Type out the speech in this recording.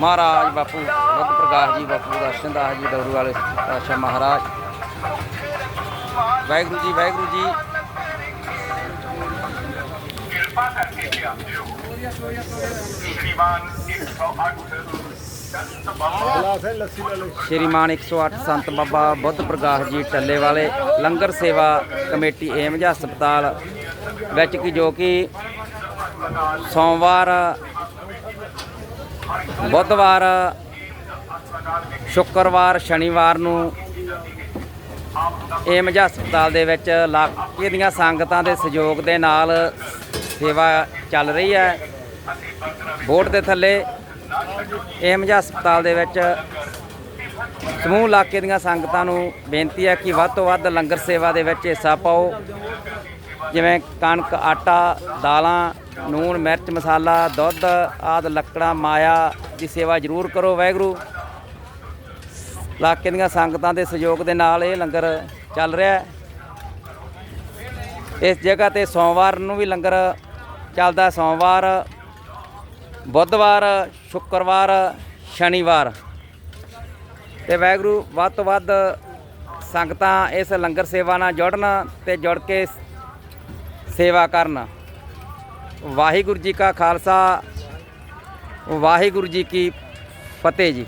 ਮਹਾਰਾਜ ਬਾਪੂ ਬੁੱਧ ਪ੍ਰਕਾਸ਼ ਜੀ ਬਾਪੂ ਦਰਸ਼ਨ ਦਾਸ ਜੀ ਡੋਰੂ ਵਾਲੇ ਪਾਸ਼ਾ ਮਹਾਰਾਜ। ਵਾਹਿਗੁਰੂ ਜੀ ਵਾਹਿਗੁਰੂ ਜੀ। ਕਿਰਪਾ ਕਰਕੇ ਧਿਆਨ ਸ਼੍ਰੀਮਾਨ 108 ਸੰਤ ਬਾਬਾ। ਸ਼੍ਰੀਮਾਨ 108 ਸੰਤ ਬਾਬਾ ਬੁੱਧ ਪ੍ਰਕਾਸ਼ ਜੀ ਟੱਲੇ ਵਾਲੇ ਲੰਗਰ ਸੇਵਾ ਕਮੇਟੀ ਏਮਜ ਹਸਪਤਾਲ ਵਿੱਚ ਕੀ ਜੋ ਕਿ ਸੋਮਵਾਰ ਬੁੱਧਵਾਰ, ਸ਼ੁੱਕਰਵਾਰ, ਸ਼ਨੀਵਾਰ ਨੂੰ ਏਮਜ ਹਸਪਤਾਲ ਦੇ ਵਿੱਚ ਇਲਾਕੇ ਦੀਆਂ ਸੰਗਤਾਂ ਦੇ ਸਹਿਯੋਗ ਦੇ ਨਾਲ ਸੇਵਾ ਚੱਲ ਰਹੀ ਹੈ। ਬੋਰਡ ਦੇ ਥੱਲੇ ਏਮਜ ਹਸਪਤਾਲ ਦੇ ਵਿੱਚ ਸਮੂਹ ਇਲਾਕੇ ਦੀਆਂ ਸੰਗਤਾਂ ਨੂੰ ਬੇਨਤੀ ਹੈ ਕਿ ਵੱਧ ਤੋਂ ਵੱਧ ਲੰਗਰ ਸੇਵਾ ਦੇ ਵਿੱਚ ਹਿੱਸਾ ਪਾਓ। ਜਿਵੇਂ ਕਣਕ, ਆਟਾ, ਦਾਲਾਂ, ਨੂਣ, ਮਿਰਚ, ਮਸਾਲਾ, ਦੁੱਧ ਆਦ, ਲੱਕੜਾਂ, ਮਾਇਆ ਦੀ ਸੇਵਾ ਜ਼ਰੂਰ ਕਰੋ ਵਾਹਿਗੁਰੂ। ਇਲਾਕੇ ਦੀਆਂ ਸੰਗਤਾਂ ਦੇ ਸਹਿਯੋਗ ਦੇ ਨਾਲ ਇਹ ਲੰਗਰ ਚੱਲ ਰਿਹਾ ਹੈ। ਇਸ ਜਗ੍ਹਾ ਤੇ ਸੋਮਵਾਰ ਨੂੰ ਵੀ ਲੰਗਰ ਚੱਲਦਾ ਸੋਮਵਾਰ, ਬੁੱਧਵਾਰ, ਸ਼ੁੱਕਰਵਾਰ, ਸ਼ਨੀਵਾਰ। ਤੇ ਵਾਹਿਗੁਰੂ, ਵੱਧ ਤੋਂ ਵੱਧ ਸੰਗਤਾਂ ਇਸ ਲੰਗਰ ਸੇਵਾ ਨਾਲ ਜੁੜਨ ਤੇ ਜੁੜ ਕੇ ਸੇਵਾ ਕਰਨ। ਵਾਹਿਗੁਰੂ ਜੀ ਕਾ ਖਾਲਸਾ ਵਾਹਿਗੁਰੂ ਜੀ ਕੀ ਫਤਿਹ ਜੀ।